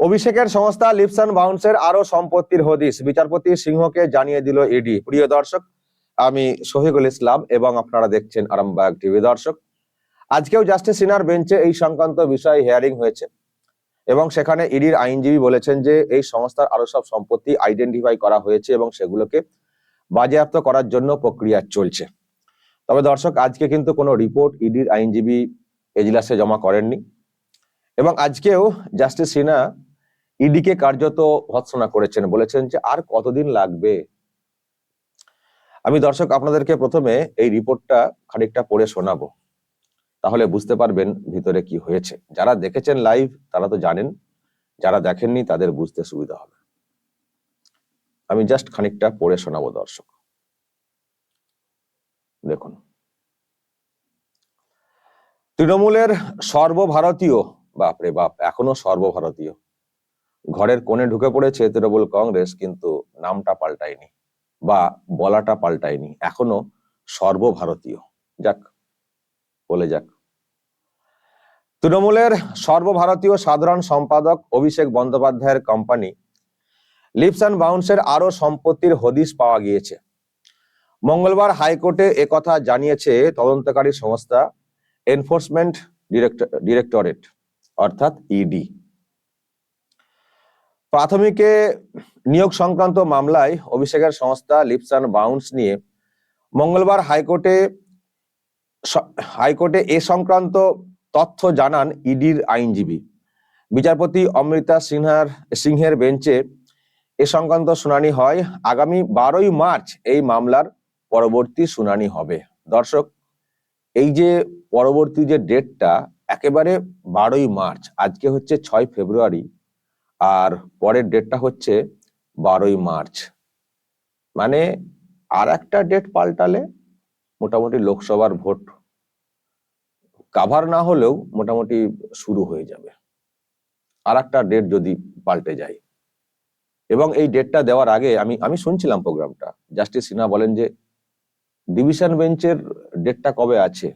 অভিষেকের সংস্থা lips and বাউন্সের আরও সম্পত্তির হদিস বিচারপতি সিংহকে জানিয়ে দিল ইডি। প্রিয় দর্শক, আমি শহীদুল ইসলাম এবং আপনারা দেখছেন আরামবাগ টিভি। দর্শক, আজকেও জাস্টিস সিনার বেঞ্চে এই সংক্রান্ত বিষয়ে হিয়ারিং হয়েছে এবং সেখানে ইডির আইনজীবী বলেছেন যে এই সংস্থার আরও সব সম্পত্তি আইডেন্টিফাই করা হয়েছে এবং সেগুলোকে বাজেয়াপ্ত করার জন্য প্রক্রিয়া চলছে। তবে দর্শক, আজকে কিন্তু কোনো রিপোর্ট ইডির আইনজীবী এজলাসে জমা করেননি এবং আজকেও জাস্টিস সিনহা ইডিকে কার্যত ভৎসনা করেছেন, বলেছেন যে আর কতদিন লাগবে? আমি দর্শক, আপনাদেরকে প্রথমে এই রিপোর্টটা খানিকটা পড়ে শোনাবো। তাহলে বুঝতে পারবেন ভিতরে কি হয়েছে। যারা দেখেছেন লাইভ, তারা তো জানেন, যারা দেখেননি তাদের বুঝতে সুবিধা হবে। আমি জাস্ট খানিকটা পড়ে শোনাবো, দর্শক। দেখুন। তৃণমূলের সর্বভারতীয়, বাপরে বাপ, এখনও সর্বভারতীয়। ঘরের কোণে ঢুকে পড়েছে তৃণমূল কংগ্রেস, কিন্তু নামটা পাল্টায়নি বা বলাটা পাল্টায়নি, এখনও সর্বভারতীয়। যাক, বলে যাক। তৃণমূলের সর্বভারতীয় সাধারণ সম্পাদক অভিষেক বন্দ্যোপাধ্যায়ের কোম্পানি লিপস অ্যান্ড বাউন্সের আরও সম্পত্তির হদিশ পাওয়া গিয়েছে। মঙ্গলবার হাইকোর্টে একথা জানিয়েছে তদন্তকারী সংস্থা এনফোর্সমেন্ট ডিরেক্টরেট অর্থাৎ ইডি প্রাথমিকে নিয়োগ সংক্রান্ত মামলায় অভিষেকের সংস্থা লিপস অ্যান্ড বাউন্স নিয়ে মঙ্গলবার হাইকোর্টে হাইকোর্টে এ সংক্রান্ত তথ্য জানান ইডির আইনজীবী। বিচারপতি অমৃতা সিনহার সিংহের বেঞ্চে এ সংক্রান্ত শুনানি হয়। আগামী বারোই মার্চ এই মামলার পরবর্তী শুনানি হবে। দর্শক, এই যে পরবর্তী যে ডেটটা, একেবারে বারোই মার্চ, আজকে হচ্ছে ছয় ফেব্রুয়ারি আর পরের ডেটটা হচ্ছে বারোই মার্চ। মানে আর একটা ডেট পাল্টালে মোটামুটি লোকসভার ভোট কাভার না হলেও মোটামুটি শুরু হয়ে যাবে। আর একটা ডেট যদি পাল্টে যায়। এবং এই ডেটটা দেওয়ার আগে আমি আমি শুনছিলাম প্রোগ্রামটা। জাস্টিস সিনহা বলেন যে ডিভিশন বেঞ্চের ডেটটা কবে আছে?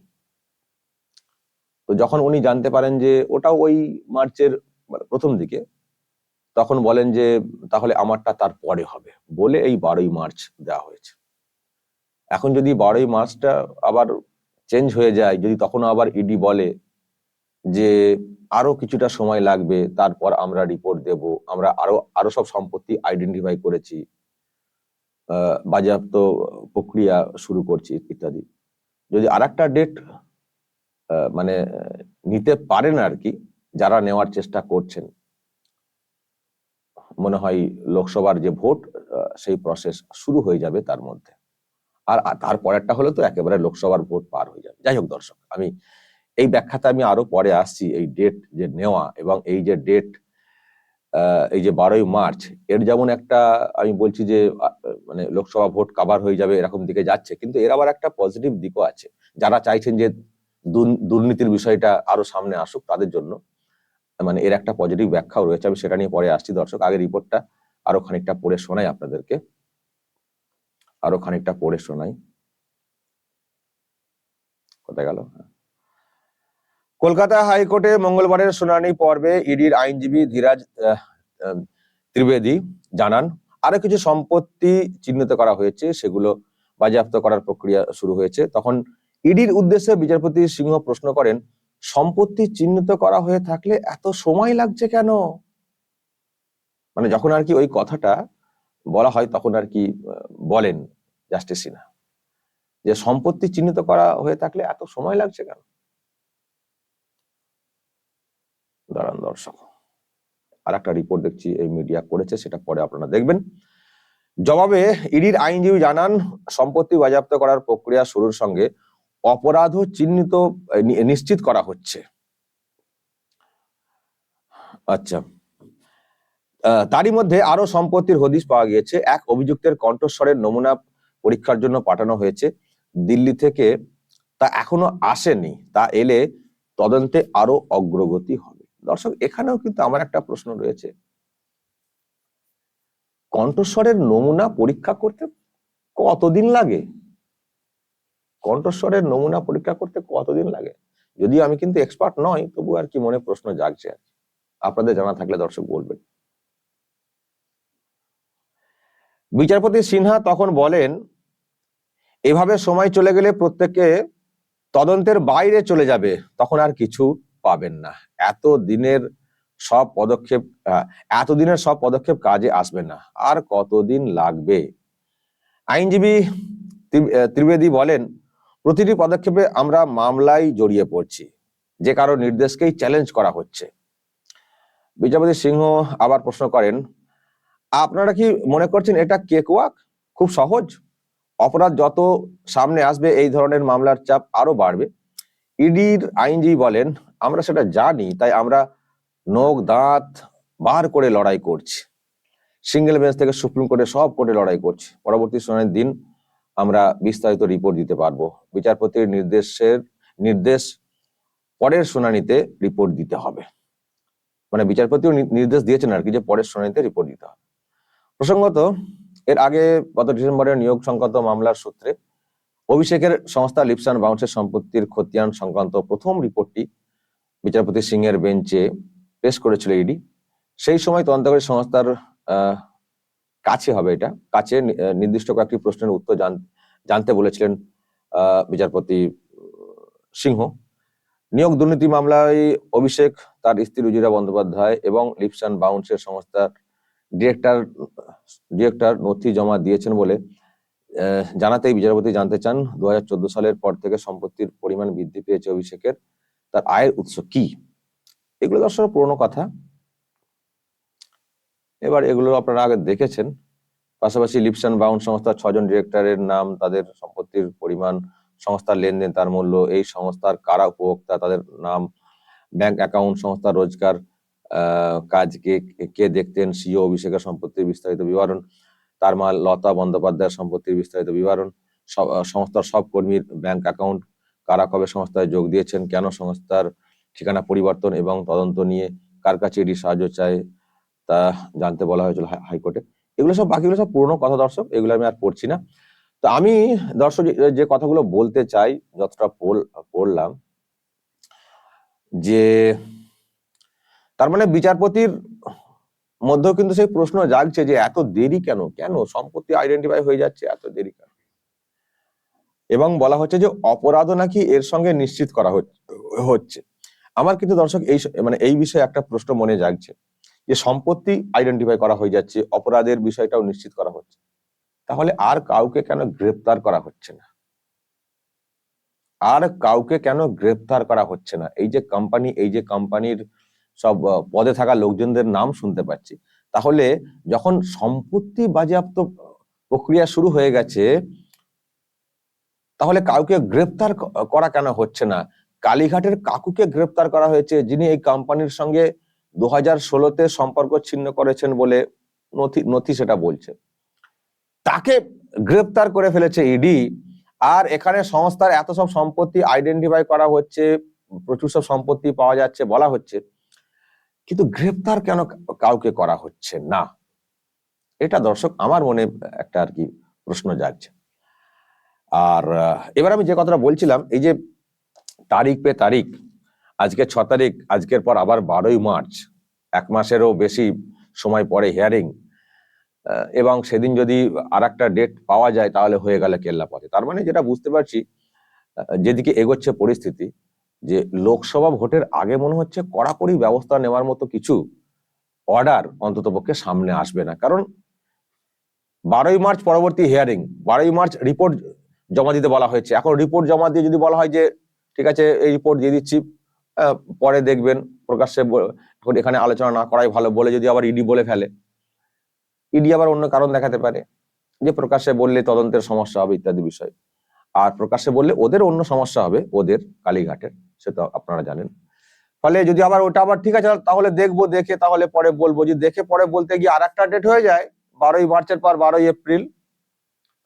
তো যখন উনি জানতে পারেন যে ওটাও ওই মার্চের মানে প্রথম দিকে তখন বলেন যে, তাহলে আমারটা তার পরে হবে। বলে এই বারোই মার্চ দেওয়া হয়েছে। এখন যদি বারোই মার্চটা আবার চেঞ্জ হয়ে যায়, যদি তখন আবার ইডি বলে যে, আরও কিছুটা সময় লাগবে, তারপর আমরা রিপোর্ট দেব, আমরা আরও আরও সব সম্পত্তি আইডেন্টিফাই করেছি বাজেয়াপ্ত প্রক্রিয়া শুরু করছি, ইত্যাদি। যদি আর একটা ডেট মানে নিতে পারেন আর কি যারা নেওয়ার চেষ্টা করছেন মনে হয় লোকসভার যে ভোট সেই প্রসেস শুরু হয়ে যাবে তার মধ্যে। আর তারপরেরটা হলে তো একেবারে লোকসভার ভোট পার হয়ে যাবে। যাই হোক দর্শক, আমি এই ব্যাখ্যাতে আমি আরও পরে আসছি, এই ডেট যে নেওয়া এবং এই যে ডেট এই যে বারোই মার্চ, এর যেমন একটা আমি বলছি যে মানে লোকসভা ভোট কাভার হয়ে যাবে এরকম দিকে যাচ্ছে, কিন্তু এর আবার একটা পজিটিভ দিকও আছে। যারা চাইছেন যে দুর্ন- দুর্নীতির বিষয়টা আরও সামনে আসুক তাদের জন্য মানে এর একটা পজিটিভ ব্যাখ্যাও রয়েছে, আমি সেটা নিয়ে পরে আসছি। দর্শক, আগে রিপোর্টটা আরও খানিকটা পড়ে শোনাই আপনাদেরকে। আরও খানিকটা পড়ে শোনাই। কোথায় গেল? হ্যাঁ। কলকাতা হাইকোর্টে মঙ্গলবারের শুনানি পর্বে ইডির আইনজীবী ধীরাজ ত্রিবেদী জানান, আরও কিছু সম্পত্তি চিহ্নিত করা হয়েছে, সেগুলো বাজেয়াপ্ত করার প্রক্রিয়া শুরু হয়েছে। তখন ইডির উদ্দেশ্যে বিচারপতি সিংহ প্রশ্ন করেন সম্পত্তি চিহ্নিত করা হয়ে থাকলে এত সময় লাগছে কেন? মানে যখন আর কি ওই কথাটা বলা হয় তখন আর কি বলেন জাস্টিস সিনহা যে সম্পত্তি চিহ্নিত করা হয়ে থাকলে এত সময় লাগছে কেন? দাঁড়ান দর্শক আর একটা রিপোর্ট দেখছি, এই মিডিয়া করেছে, সেটা পরে আপনারা দেখবেন। জবাবে ইডির আইনজীবী জানান, সম্পত্তি বাজেয়াপ্ত করার প্রক্রিয়া শুরুর সঙ্গে অপরাধ চিহ্নিত নিশ্চিত করা হচ্ছে। আচ্ছা। তারই মধ্যে আরও সম্পত্তির হদিশ পাওয়া গিয়েছে। এক অভিযুক্তের কণ্ঠস্বরের নমুনা পরীক্ষার জন্য পাঠানো হয়েছে। দিল্লি থেকে তা এখনও আসেনি। তা এলে তদন্তে আরও অগ্রগতি হবে। দর্শক, এখানেও কিন্তু আমার একটা প্রশ্ন রয়েছে। কণ্ঠস্বরের নমুনা পরীক্ষা করতে কতদিন লাগে? কণ্ঠস্বরের নমুনা পরীক্ষা করতে কতদিন লাগে? যদিও আমি কিন্তু এক্সপার্ট নই তবু আর কি মনে প্রশ্ন জাগছে আর। আপনাদের জানা থাকলে দর্শক বলবেন। বিচারপতি সিনহা তখন বলেন, এভাবে সময় চলে গেলে প্রত্যেকে তদন্তের বাইরে চলে যাবে, তখন আর কিছু পাবেন না। এত দিনের সব পদক্ষেপ এতদিনের সব পদক্ষেপ কাজে আসবে না। আর কতদিন লাগবে? আইনজীবী ত্রিবেদী বলেন প্রতিটি পদক্ষেপে আমরা মামলায় জড়িয়ে পড়ছি, যে কারও নির্দেশকেই চ্যালেঞ্জ করা হচ্ছে। বিচারপতি সিংহ আবার প্রশ্ন করেন, আপনারা কি মনে করছেন এটা কেক ওয়াক খুব সহজ। অপরাধ যত সামনে আসবে, এই ধরনের মামলার চাপ আরও বাড়বে। ইডির আইনজীবী বলেন, আমরা সেটা জানি, তাই আমরা নখ দাঁত বার করে লড়াই করছি। সিঙ্গেল বেঞ্চ থেকে সুপ্রিম কোর্টে সব কোর্টে লড়াই করছি। পরবর্তী শুনানির দিন আমরা বিস্তারিত রিপোর্ট দিতে পারব। বিচারপতির নির্দেশের, নির্দেশ পরের শুনানিতে রিপোর্ট দিতে হবে। মানে বিচারপতিও নির্দেশ দিয়েছেন আর কি যে পরের শুনানিতে রিপোর্ট দিতে হবে। প্রসঙ্গত, এর আগে গত ডিসেম্বরের নিয়োগ সংক্রান্ত মামলার সূত্রে অভিষেকের সংস্থা লিপসান বাউন্সের সম্পত্তির খতিয়ান সংক্রান্ত প্রথম রিপোর্টটি বিচারপতি সিং এর বেঞ্চে পেশ করেছিল ইডি। সেই সময় তদন্তকারী সংস্থার কাছে হবে এটা। কাছে নির্দিষ্ট কয়েকটি প্রশ্নের উত্তর জান- জানতে বলেছিলেন বিচারপতি সিংহ। নিয়োগ দুর্নীতি মামলায় অভিষেক, তার স্ত্রী রুজিরা বন্দ্যোপাধ্যায় এবং লিপসান বাউন্সের সংস্থার ডিরেক্টর ডিরেক্টর নথি জমা দিয়েছেন বলে জানাতেই বিচারপতি জানতে চান দু হাজার চোদ্দ সালের পর থেকে সম্পত্তির পরিমাণ বৃদ্ধি পেয়েছে অভিষেকের, তার আয়ের উৎস কি? এগুলো দর্শক পুরনো কথা। এবার এগুলো আপনারা আগে দেখেছেন। পাশাপাশি লিপসান বাউন্ড সংস্থার ছজন ডিরেক্টরের নাম তাদের সম্পত্তির পরিমাণ সংস্থার লেনদেন তার মূল্য এই সংস্থার কারা উপভোক্তা তাদের নাম ব্যাংক অ্যাকাউন্ট সংস্থার রোজগার আহ, কাজ কে দেখতেন সিও অভিষেকের সম্পত্তির বিস্তারিত বিবরণ তার মা লতা বন্দ্যোপাধ্যায়ের সম্পত্তির বিস্তারিত বিবরণ সংস্থার সব কর্মীর ব্যাংক অ্যাকাউন্ট কারা কবে সংস্থায় যোগ দিয়েছেন কেন সংস্থার ঠিকানা পরিবর্তন এবং তদন্ত নিয়ে কার কাছে এটি সাহায্য চায় তা জানতে বলা হয়েছিল হাই- হাইকোর্টে। এগুলো সব বাকিগুলো সব পুরনো কথা দর্শক, এগুলো আমি আর পড়ছি না। তো আমি দর্শক, যে- কথাগুলো বলতে চাই, যতটা পড়লাম, যে তার মানে বিচারপতির মধ্যেও কিন্তু সেই প্রশ্ন জাগছে যে এত দেরি কেন? কেন সম্পত্তি আইডেন্টিফাই হয়ে যাচ্ছে এত দেরি কেন? এবং বলা হচ্ছে যে অপরাধও নাকি এর সঙ্গে নিশ্চিত করা হচ্ছে আমার কিন্তু দর্শক, এই মানে এই বিষয়ে একটা প্রশ্ন মনে জাগছে। যে সম্পত্তি আইডেন্টিফাই করা হয়ে যাচ্ছে, অপরাধের বিষয়টাও নিশ্চিত করা হচ্ছে। তাহলে আর কাউকে কেন গ্রেপ্তার করা হচ্ছে না? আর কাউকে কেন গ্রেপ্তার করা হচ্ছে না? এই যে কোম্পানি এই যে কোম্পানির সব পদে থাকা লোকজনদের নাম শুনতে পাচ্ছি। তাহলে যখন সম্পত্তি বাজেয়াপ্ত প্রক্রিয়া শুরু হয়ে গেছে, তাহলে কাউকে গ্রেপ্তার করা কেন হচ্ছে না? কালীঘাটের কাকুকে গ্রেপ্তার করা হয়েছে, যিনি এই কোম্পানির সঙ্গে দু হাজার ষোলোতে সম্পর্ক ছিন্ন করেছেন বলে নথি নথি সেটা বলছে। তাকে গ্রেপ্তার করে ফেলেছে ইডি আর এখানে সংস্থার এত সব সম্পত্তি আইডেন্টিফাই করা হচ্ছে, প্রচুর সব সম্পত্তি পাওয়া যাচ্ছে বলা হচ্ছে, কিন্তু গ্রেপ্তার কেন কাউকে করা হচ্ছে না? এটা দর্শক আমার মনে একটা আর কি প্রশ্ন জাগছে। আর এবার আমি যে কথাটা বলছিলাম, এই যে তারিখ পে তারিখ আজকে ছ তারিখ, আজকের পর আবার বারোই মার্চ, এক মাসেরও বেশি সময় পরে হিয়ারিং এবং সেদিন যদি আর একটা ডেট পাওয়া যায় তাহলে হয়ে গেল কেল্লা পথে। তার মানে যেটা বুঝতে পারছি যেদিকে এগোচ্ছে পরিস্থিতি, যে লোকসভা ভোটের আগে মনে হচ্ছে কড়াকড়ি ব্যবস্থা নেওয়ার মতো কিছু অর্ডার অন্তত পক্ষে সামনে আসবে না। কারণ বারোই মার্চ পরবর্তী হিয়ারিং বারোই মার্চ রিপোর্ট জমা দিতে বলা হয়েছে। এখন রিপোর্ট জমা দিয়ে যদি বলা হয় যে, ঠিক আছে, এই রিপোর্ট দিয়ে দিচ্ছি পরে দেখবেন প্রকাশ্যে এখন এখানে আলোচনা না করাই ভালো, বলে যদি আবার ইডি বলে ফেলে। ইডি আবার অন্য কারণ দেখাতে পারে, যে প্রকাশ্যে বললে তদন্তের সমস্যা হবে ইত্যাদি বিষয়। আর প্রকাশ্যে বললে ওদের অন্য সমস্যা হবে, ওদের কালীঘাটের সে তো আপনারা জানেন। ফলে যদি আবার ওটা আবার ঠিক আছে, তাহলে দেখব, দেখে তাহলে পরে বলব। যে দেখে পরে বলতে গিয়ে আর একটা ডেট হয়ে যায়, বারোই মার্চের পর বারোই এপ্রিল,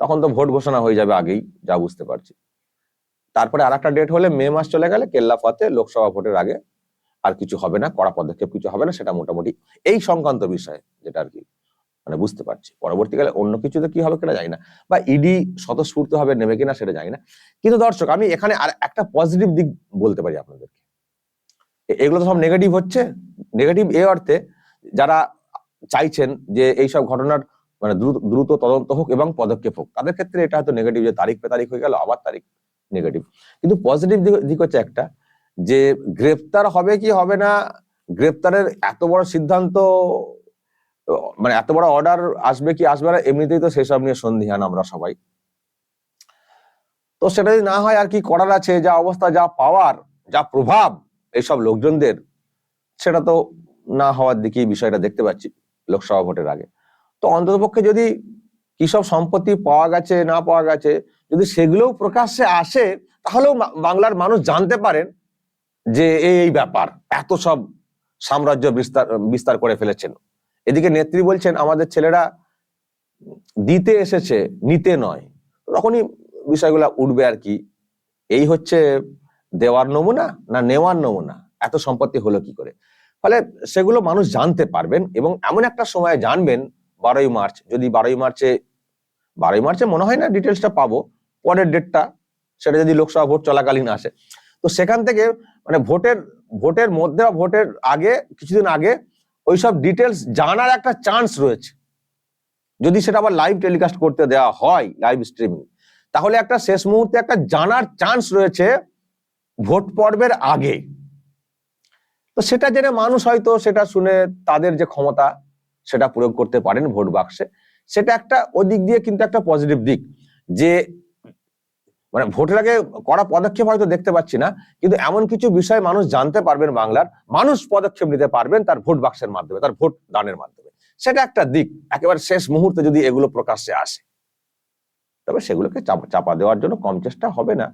তখন তো ভোট ঘোষণা হয়ে যাবে আগেই, যা বুঝতে পারছি। তারপরে আর একটা ডেট হলে মে মাস চলে গেলে কেল্লা ফতে লোকসভা ভোটের আগে আর কিছু হবে না, কড়া পদক্ষেপ কিছু হবে না, সেটা মোটামুটি এই সংক্রান্ত বিষয় যেটা আর কি মানে বুঝতে পারছি। পরবর্তীকালে অন্য কিছুতে কি হবে সেটা জানি না বা ইডি স্বতঃস্ফূর্ত হবে নেবে কিনা সেটা জানি না কিন্তু দর্শক, আমি এখানে আর একটা পজিটিভ দিক বলতে পারি আপনাদেরকে। এগুলো তো সব নেগেটিভ হচ্ছে। নেগেটিভ এ অর্থে যারা চাইছেন যে এইসব ঘটনার মানে দ্রুত দ্রুত তদন্ত হোক এবং পদক্ষেপ হোক, তাদের ক্ষেত্রে এটা হয়তো নেগেটিভ যে তারিখ পে তারিখ হয়ে গেল, আবার তারিখ নেগেটিভ কিন্তু পজিটিভ দিক হচ্ছে একটা, যে গ্রেপ্তার হবে কি হবে না, গ্রেপ্তারের এত বড় সিদ্ধান্ত মানে এত বড় অর্ডার আসবে কি আসবে না, এমনিতেই তো সেসব নিয়ে সন্ধিহান আমরা সবাই। তো সেটা যদি না হয় আর কি করার আছে, যা অবস্থা, যা পাওয়ার যা প্রভাব, এইসব লোকজনদের, সেটা তো না হওয়ার দিকেই বিষয়টা দেখতে পাচ্ছি লোকসভা ভোটের আগে। তো অন্ততপক্ষে যদি কি সব সম্পত্তি পাওয়া গেছে, না পাওয়া গেছে যদি সেগুলোও প্রকাশ্যে আসে, তাহলেও বাংলার মানুষ জানতে পারেন যে এই ব্যাপার, এত সব সাম্রাজ্য বিস্তার বিস্তার করে ফেলেছেন। এদিকে নেত্রী বলছেন, আমাদের ছেলেরা দিতে এসেছে, নিতে নয়। তখনই বিষয়গুলো উঠবে আর কি। এই হচ্ছে দেওয়ার নমুনা না নেওয়ার নমুনা? এত সম্পত্তি হলো কি করে? ফলে সেগুলো মানুষ জানতে পারবেন এবং এমন একটা সময় জানবেন বারোই মার্চ। যদি বারোই মার্চে বারোই মার্চে মনে হয় না ডিটেলসটা পাবো পরের ডেটটা সেটা যদি লোকসভা ভোট চলাকালীন আসে। তো সেখান থেকে মানে ভোটের ভোটের মধ্যে বা ভোটের আগে, কিছুদিন আগে ওইসব ডিটেলস জানার একটা চান্স রয়েছে। যদি সেটা আবার লাইভ টেলিকাস্ট করতে দেওয়া হয় লাইভ স্ট্রিমিং তাহলে একটা শেষ মুহূর্তে একটা জানার চান্স রয়েছে ভোট পর্বের আগে। তো সেটা জেনে মানুষ হয়তো সেটা শুনে তাদের যে ক্ষমতা, সেটা প্রয়োগ করতে পারেন ভোট বাক্সে সেটা একটা ওদিক দিয়ে কিন্তু একটা পজিটিভ দিক যে মানে ভোটের আগে করা পদক্ষেপ হয়তো দেখতে পাচ্ছি না, কিন্তু এমন কিছু বিষয় মানুষ জানতে পারবেন বাংলার, মানুষ পদক্ষেপ নিতে পারবেন তার ভোট বাক্সের মাধ্যমে, তার ভোট দানের মাধ্যমে। সেটা একটা দিক, একেবারে শেষ মুহূর্তে যদি এগুলো প্রকাশ্যে আসে। তবে সেগুলোকে চাপা দেওয়ার জন্য কম চেষ্টা হবে না।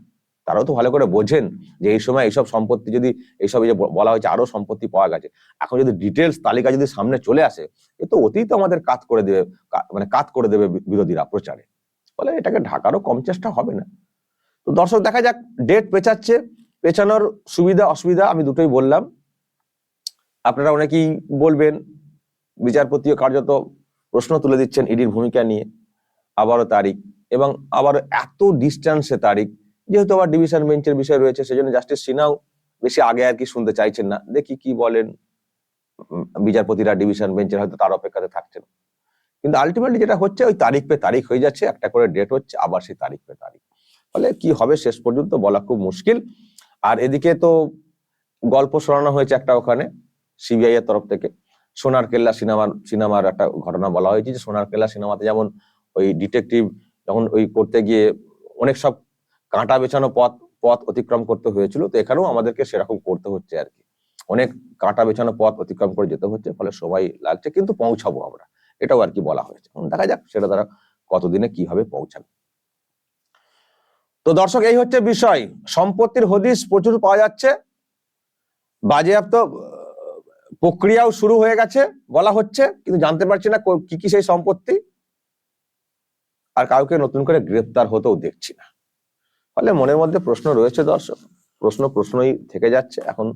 তারাও তো ভালো করে বোঝেন যে এই সময় এইসব সম্পত্তি যদি, এইসব যে বলা হয়েছে আরও সম্পত্তি পাওয়া গেছে, এখন যদি ডিটেলস তালিকা যদি সামনে চলে আসে, এ তো অতীত আমাদের কাত করে দেবে মানে কাত করে দেবে বিরোধীরা প্রচারে। ফলে এটাকে ঢাকারও কম চেষ্টা হবে না। তো দর্শক, দেখা যাক ডেট পেছাচ্ছে পেছানোর সুবিধা, অসুবিধা আমি দুটোই বললাম। আপনারা অনেকেই বলবেন, বিচারপতিও কার্যত প্রশ্ন তুলে দিচ্ছেন ইডির ভূমিকা নিয়ে, আবারও তারিখ এবং আবার এত ডিস্টেন্সে তারিখ। যেহেতু আবার ডিভিশন বেঞ্চের বিষয় রয়েছে, সেজন্য জাস্টিস সিনহাও বেশি আগে আর কি শুনতে চাইছেন না। দেখি কি বলেন বিচারপতিরা ডিভিশন বেঞ্চের হয়তো তার অপেক্ষাতে থাকছেন। কিন্তু আলটিমেটলি যেটা হচ্ছে, ওই তারিখ পে তারিখ হয়ে যাচ্ছে, একটা করে ডেট হচ্ছে, আবার সেই তারিখ পে তারিখ। ফলে কি হবে শেষ পর্যন্ত বলা খুব মুশকিল। আর এদিকে তো গল্প শোনানো হয়েছে একটা ওখানে, সিবিআই এর তরফ থেকে। সোনার কেল্লা সিনেমার সিনেমার একটা ঘটনা বলা হয়েছে যে সোনার কেল্লা সিনেমাতে যেমন ওই ডিটেকটিভ যখন ওই করতে গিয়ে অনেক সব কাঁটা বেছানো পথ পথ অতিক্রম করতে হয়েছিল, তো এখানেও আমাদেরকে সেরকম করতে হচ্ছে আর কি। অনেক কাঁটা বেছানো পথ অতিক্রম করে যেতে হচ্ছে, ফলে সবাই লাগছে, কিন্তু পৌঁছাবো আমরা। এটাও আর কি বলা হয়েছে। দেখা যাক সেটা তারা কতদিনে কীভাবে পৌঁছাবে। তো দর্শক, এই হচ্ছে বিষয়। সম্পত্তির হদিশ প্রচুর পাওয়া যাচ্ছে। বাজেয়াপ্ত প্রক্রিয়াও শুরু হয়ে গেছে, বলা হচ্ছে, কিন্তু জানতে পারছি না কো- কি সেই সম্পত্তি। আর কাউকে নতুন করে গ্রেপ্তার হতেও দেখছি না। ফলে মনের মধ্যে প্রশ্ন রয়েছে দর্শক। প্রশ্ন প্রশ্নই থেকে যাচ্ছে। এখন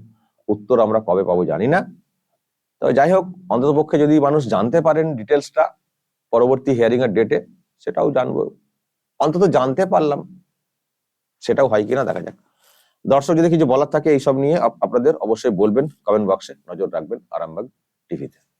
উত্তর আমরা কবে পাবো জানি না। তবে যাই হোক, অন্ততপক্ষে যদি মানুষ জানতে পারেন ডিটেলসটা, পরবর্তী হিয়ারিং এর ডেটে সেটাও জানব। অন্তত জানতে পারলাম। সেটাও হয় কিনা দেখা যাক। দর্শক, যদি কিছু বলার থাকে এইসব নিয়ে আপ- আপনাদের অবশ্যই বলবেন কমেন্ট বক্সে নজর রাখবেন আরামবাগ টিভিতে